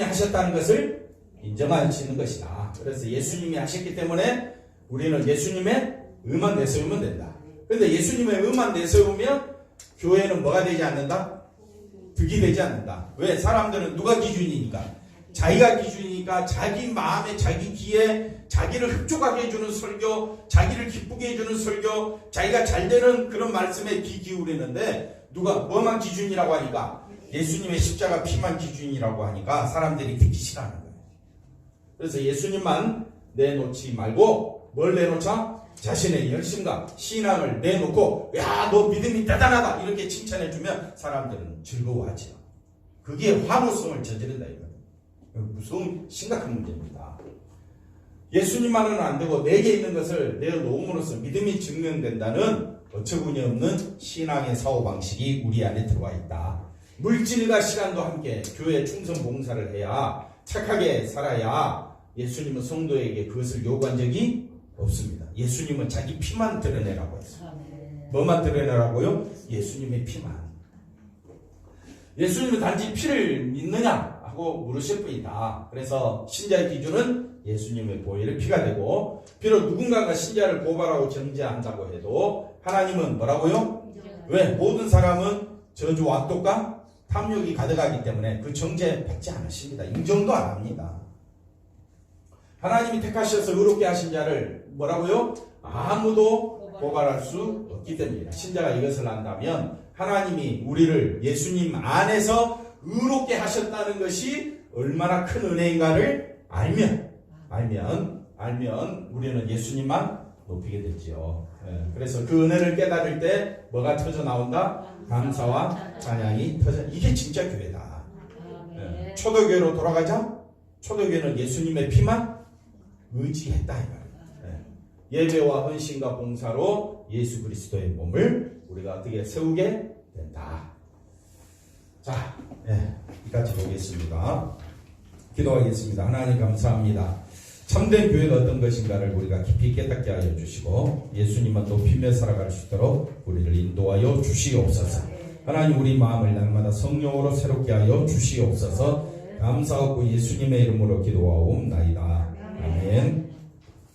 예수님이 하셨다는 것을 인정하시는 것이다. 그래서 예수님이 하셨기 때문에 우리는 예수님의 의만 내세우면 된다. 그런데 예수님의 의만 내세우면 교회는 뭐가 되지 않는다? 득이 되지 않는다. 왜? 사람들은 누가 기준이니까? 자기가 기준이니까 자기 마음에 자기 귀에 자기를 흡족하게 해주는 설교, 자기를 기쁘게 해주는 설교, 자기가 잘 되는 그런 말씀에 귀 기울이는데 누가 뭐만 기준이라고 하니까 예수님의 십자가 피만 기준이라고 하니까 사람들이 듣기 싫어하는 거예요. 그래서 예수님만 내놓지 말고 뭘 내놓자? 자신의 열심과 신앙을 내놓고 야 너 믿음이 대단하다 이렇게 칭찬해주면 사람들은 즐거워하지요. 그게 환호성을 저지른다 이거예요. 무서운 심각한 문제입니다. 예수님만은 안 되고 내게 있는 것을 내어놓음으로써 믿음이 증명된다는 어처구니 없는 신앙의 사고방식이 우리 안에 들어와 있다. 물질과 시간도 함께 교회 충성 봉사를 해야 착하게 살아야 예수님은 성도에게 그것을 요구한 적이 없습니다. 예수님은 자기 피만 드러내라고 했어요. 뭐만 드러내라고요? 예수님의 피만. 예수님은 단지 피를 믿느냐 하고 물으실 뿐이다. 그래서 신자의 기준은 예수님의 보혈의 피가 되고 비록 누군가가 신자를 고발하고 정죄한다고 해도 하나님은 뭐라고요? 왜? 모든 사람은 저주 완독과 탐욕이 가득하기 때문에 그 정죄 받지 않으십니다. 인정도 안 합니다. 하나님이 택하셔서 의롭게 하신 자를 뭐라고요? 아무도 고발할 수 없기 때문이다. 신자가 이것을 안다면 하나님이 우리를 예수님 안에서 의롭게 하셨다는 것이 얼마나 큰 은혜인가를 알면 알면 알면 우리는 예수님만 높이게 되지요. 예, 그래서 그 은혜를 깨달을 때 뭐가 터져 나온다? 감사와 찬양이 터져. 이게 진짜 교회다. 예, 초대교회로 돌아가자. 초대교회는 예수님의 피만 의지했다 이 말이에요. 예, 예배와 헌신과 봉사로 예수 그리스도의 몸을 우리가 어떻게 세우게 된다. 자, 예, 이까지 보겠습니다. 기도하겠습니다. 하나님 감사합니다. 참된 교회가 어떤 것인가를 우리가 깊이 깨닫게 하여 주시고 예수님만 높이며 살아갈 수 있도록 우리를 인도하여 주시옵소서. 하나님 우리 마음을 날마다 성령으로 새롭게 하여 주시옵소서. 감사하고 예수님의 이름으로 기도하옵나이다. 아멘.